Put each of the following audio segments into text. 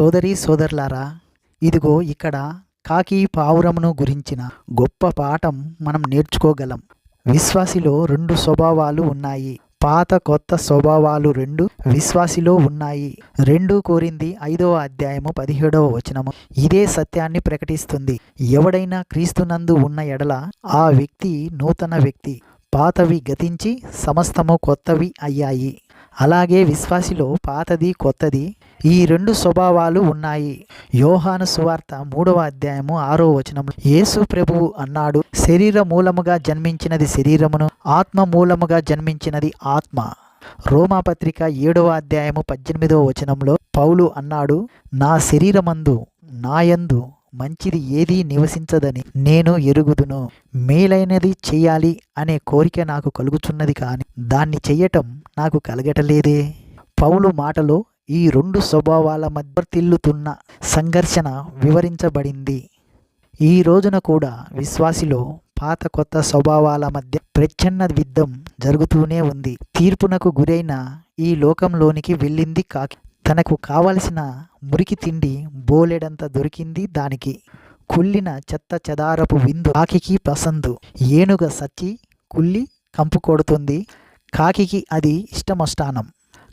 సోదరి సోదరులారా ఇదిగో ఇక్కడ కాకి పావురమును గురించిన గొప్ప పాఠం మనం నేర్చుకోగలం. విశ్వాసిలో రెండు స్వభావాలు ఉన్నాయి. పాత కొత్త స్వభావాలు రెండు విశ్వాసిలో ఉన్నాయి. రెండు కోరింది ఐదవ అధ్యాయము పదిహేడవ వచనము. ఇదే సత్యాన్ని ప్రకటిస్తుంది. ఎవడైనా క్రీస్తునందు ఉన్న ఎడల ఆ వ్యక్తి నూతన వ్యక్తి. పాతవి గతించి సమస్తము కొత్తవి అయ్యాయి. అలాగే విశ్వాసిలో పాతది కొత్తది ఈ రెండు స్వభావాలు ఉన్నాయి. యోహాను సువార్త మూడవ అధ్యాయము ఆరో వచనము. యేసు ప్రభువు అన్నాడు శరీర మూలముగా జన్మించినది శరీరమును ఆత్మ మూలముగా జన్మించినది ఆత్మ. రోమాపత్రిక ఏడవ అధ్యాయము పద్దెనిమిదవ వచనంలో పౌలు అన్నాడు నా శరీరమందు నాయందు మంచిది ఏదీ నివసించదని నేను ఎరుగుదును. మేలైనది చేయాలి అనే కోరిక నాకు కలుగుచున్నది కానీ దాన్ని చెయ్యటం నాకు కలగటలేదే. పౌలు మాటలో ఈ రెండు స్వభావాల మధ్య తిల్లుతున్న సంఘర్షణ వివరించబడింది. ఈ రోజున కూడా విశ్వాసిలో పాత కొత్త స్వభావాల మధ్య ప్రచ్ఛన్న యుద్ధం జరుగుతూనే ఉంది. తీర్పునకు గురైన ఈ లోకంలోనికి వెళ్ళింది కాకి తనకు కావలసిన మురికి తిండి బోలెడంత దొరికింది దానికి. కుళ్ళిన చెత్త చెదారపు విందు కాకికి పసందు ఏనుగ సచ్చి కుళ్ళి కంపు కొడుతుంది కాకికి అది ఇష్టమష్టానం.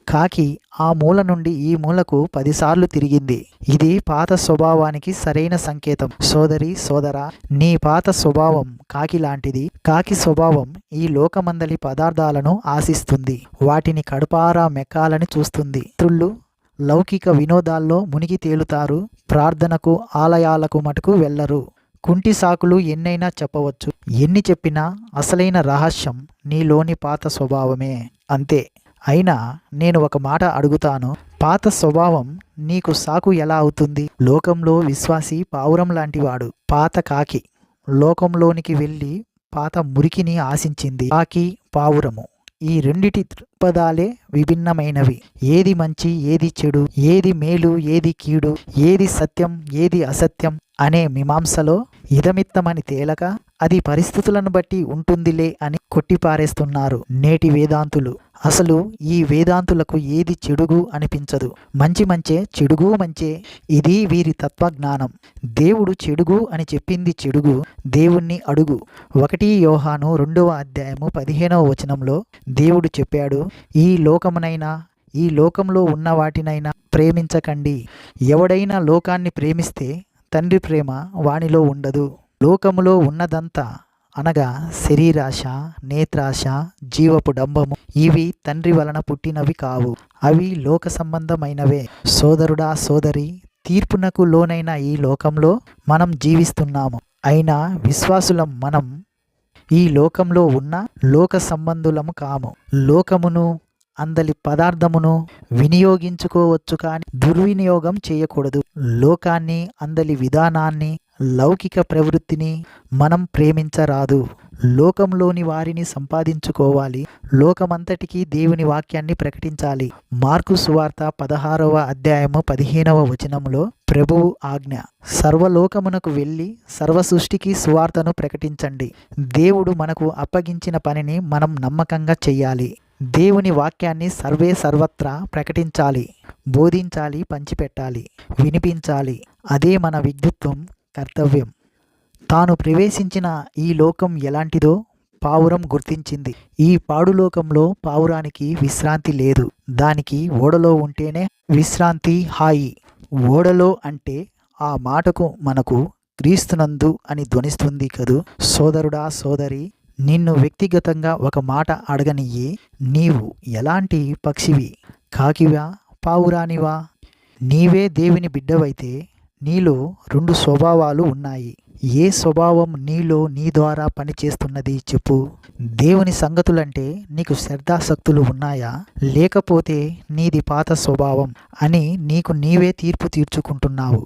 కాకి ఆ మూల నుండి ఈ మూలకు పదిసార్లు తిరిగింది. ఇది పాత స్వభావానికి సరైన సంకేతం. సోదరి సోదరా నీ పాత స్వభావం కాకి లాంటిది. కాకి స్వభావం ఈ లోకమందలి పదార్థాలను ఆశిస్తుంది. వాటిని కడుపారా మెక్కాలని చూస్తుంది. త్రుళ్ళు లౌకిక వినోదాల్లో మునిగి తేలుతారు ప్రార్థనకు ఆలయాలకు మటుకు వెళ్ళరు కుంటి సాకులు ఎన్నైనా చెప్పవచ్చు. ఎన్ని చెప్పినా అసలైన రహస్యం నీలోని పాత స్వభావమే. అంతే. అయినా నేను ఒక మాట అడుగుతాను. పాత స్వభావం నీకు సాకు ఎలా అవుతుంది? లోకంలో విశ్వాసి పావురం లాంటివాడు. పాత కాకి. లోకంలోనికి వెళ్ళి పాత మురికిని ఆశించింది. కాకి పావురము. ఈ రెండిటి దృక్పథాలే విభిన్నమైనవి. ఏది మంచి ఏది చెడు ఏది మేలు ఏది కీడు ఏది సత్యం ఏది అసత్యం అనే మీమాంసలో ఇదమిత్తమని తేలక అది పరిస్థితులను బట్టి ఉంటుందిలే అని కొట్టిపారేస్తున్నారు నేటి వేదాంతులు. అసలు ఈ వేదాంతులకు ఏది చెడుగు అనిపించదు? మంచి మంచే చెడుగు మంచే ఇది వీరి తత్వజ్ఞానం. దేవుడు చెడుగు అని చెప్పింది చెడుగు దేవుణ్ణి అడుగు. ఒకటి యోహాను రెండవ అధ్యాయము పదిహేనవ వచనంలో దేవుడు చెప్పాడు ఈ లోకమునైనా ఈ లోకంలో ఉన్న వాటినైనా ప్రేమించకండి. ఎవడైనా లోకాన్ని ప్రేమిస్తే తండ్రి ప్రేమ వానిలో ఉండదు. లోకములో ఉన్నదంతా అనగా శరీరాశ నేత్రాశ జీవపు డంబము. ఇవి తండ్రి వలన పుట్టినవి కావు. అవి లోక సంబంధమైనవే. సోదరుడా సోదరి తీర్పునకు లోనైన ఈ లోకంలో మనం జీవిస్తున్నాము. అయినా విశ్వాసులం మనం ఈ లోకంలో ఉన్న లోక సంబంధులము కాము. లోకమును అందలి పదార్థమును వినియోగించుకోవచ్చు కానీ దుర్వినియోగం చేయకూడదు. లోకాన్ని అందలి విధానాన్ని లౌకిక ప్రవృత్తిని మనం ప్రేమించరాదు. లోకంలోని వారిని సంపాదించుకోవాలి. లోకమంతటికీ దేవుని వాక్యాన్ని ప్రకటించాలి. మార్కు సువార్త పదహారవ అధ్యాయము పదిహేనవ వచనములో ప్రభువు ఆజ్ఞ సర్వలోకమునకు వెళ్ళి సర్వ సృష్టికి సువార్తను ప్రకటించండి. దేవుడు మనకు అప్పగించిన పనిని మనం నమ్మకంగా చెయ్యాలి. దేవుని వాక్యాన్ని సర్వే సర్వత్రా ప్రకటించాలి. బోధించాలి పంచిపెట్టాలి వినిపించాలి. అదే మన విద్యుత్వం కర్తవ్యం. తాను ప్రవేశించిన ఈ లోకం ఎలాంటిదో పావురం గుర్తించింది. ఈ పాడులోకంలో పావురానికి విశ్రాంతి లేదు. దానికి ఓడలో ఉంటేనే విశ్రాంతి హాయి. ఓడలో అంటే ఆ మాటకు మనకు క్రీస్తునందు అని ధ్వనిస్తుంది కదూ? సోదరుడా సోదరి నిన్ను వ్యక్తిగతంగా ఒక మాట అడగనియ్యి నీవు ఎలాంటి పక్షివి? కాకివా పావురానివా? నీవే దేవుని బిడ్డవైతే నీలో రెండు స్వభావాలు ఉన్నాయి. ఏ స్వభావం నీలో నీ ద్వారా పనిచేస్తున్నది చెప్పు. దేవుని సంగతులంటే నీకు శ్రద్ధాసక్తులు ఉన్నాయా? లేకపోతే నీది పాత స్వభావం అని నీకు నీవే తీర్పు తీర్చుకుంటున్నావు.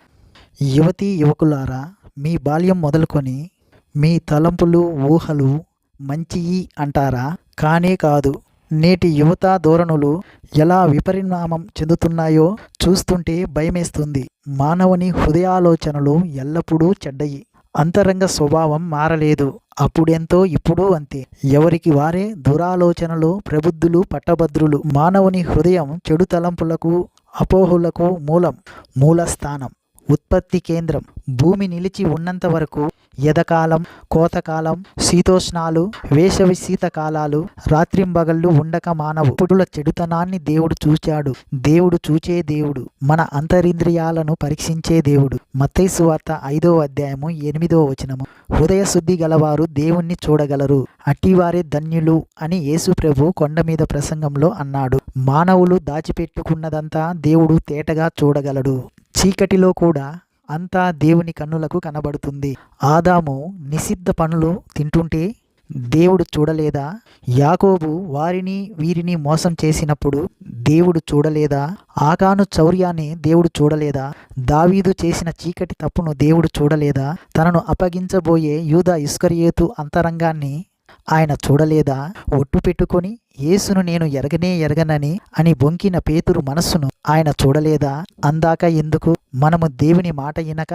యువతి యువకులారా మీ బాల్యం మొదలుకొని మీ తలంపులు ఊహలు మంచియి అంటారా? కానే కాదు. నేటి యువత ధోరణులు ఎలా విపరిణామం చెందుతున్నాయో చూస్తుంటే భయమేస్తుంది. మానవుని హృదయాలోచనలు ఎల్లప్పుడూ చెడ్డయి. అంతరంగ స్వభావం మారలేదు. అప్పుడెంతో ఇప్పుడు అంతే. ఎవరికి వారే దురాలోచనలు ప్రబుద్ధులు పట్టభద్రులు. మానవుని హృదయం చెడు తలంపులకు అపోహులకు మూలం మూలస్థానం ఉత్పత్తి కేంద్రం. భూమి నిలిచి ఉన్నంత వరకు ఎదకాలం కోతకాలం శీతోష్ణాలు వేసవి శీతకాలాలు రాత్రింబగళ్ళు ఉండక మానవు. పుడుల చెడుతనాన్ని దేవుడు చూచాడు. దేవుడు చూచే దేవుడు. మన అంతరింద్రియాలను పరీక్షించే దేవుడు. మత్తైసు వార్త ఐదో అధ్యాయము ఎనిమిదో వచనము. హృదయ శుద్ధి గలవారు దేవుణ్ణి చూడగలరు. అట్టివారే ధన్యులు అని యేసు ప్రభు కొండ మీద ప్రసంగంలో అన్నాడు. మానవులు దాచిపెట్టుకున్నదంతా దేవుడు తేటగా చూడగలడు. చీకటిలో కూడా అంతా దేవుని కన్నులకు కనబడుతుంది. ఆదాము నిషిద్ధ పనులు తింటుంటే దేవుడు చూడలేదా? యాకోబు వారిని వీరిని మోసం చేసినప్పుడు దేవుడు చూడలేదా? ఆకాను చౌర్యాన్ని దేవుడు చూడలేదా? దావీదు చేసిన చీకటి తప్పును దేవుడు చూడలేదా? తనను అప్పగించబోయే యూదా ఇస్కరియేతు అంతరంగాన్ని ఆయన చూడలేదా? ఒట్టు పెట్టుకొని యేసును నేను ఎరగనే ఎరగనని అని బొంకిన పేతురు మనస్సును ఆయన చూడలేదా? అందాక ఎందుకు? మనము దేవుని మాట వినక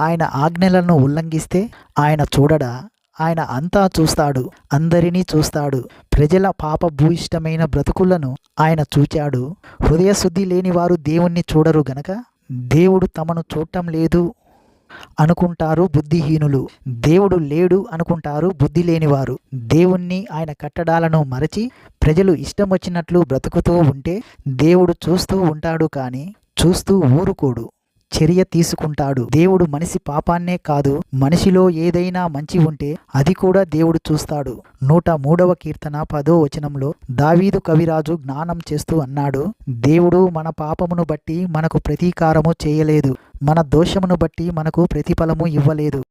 ఆయన ఆజ్ఞలను ఉల్లంఘిస్తే ఆయన చూడడా? ఆయన అంతా చూస్తాడు అందరినీ చూస్తాడు. ప్రజల పాప భూయిష్టమైన బ్రతుకులను ఆయన చూచాడు. హృదయశుద్ధి లేని వారు దేవుణ్ణి చూడరు గనక? దేవుడు తమను చూడటం లేదు. అనుకుంటారు బుద్ధిహీనులు. దేవుడు లేడు అనుకుంటారు బుద్ధి లేనివారు దేవుణ్ణి ఆయన కట్టడాలను మరచి ప్రజలు ఇష్టం వచ్చినట్లు బ్రతుకుతూ ఉంటే దేవుడు చూస్తూ ఉంటాడు కానీ చూస్తూ ఊరుకోడు. చర్య తీసుకుంటాడు. దేవుడు మనిషి పాపాన్నే కాదు మనిషిలో ఏదైనా మంచి ఉంటే అది కూడా దేవుడు చూస్తాడు. నూట మూడవ కీర్తన పదో వచనంలో దావీదు కవిరాజు జ్ఞానం చేస్తూ అన్నాడు దేవుడు మన పాపమును బట్టి మనకు ప్రతీకారము చేయలేదు. మన దోషమును బట్టి మనకు ప్రతిఫలము ఇవ్వలేదు.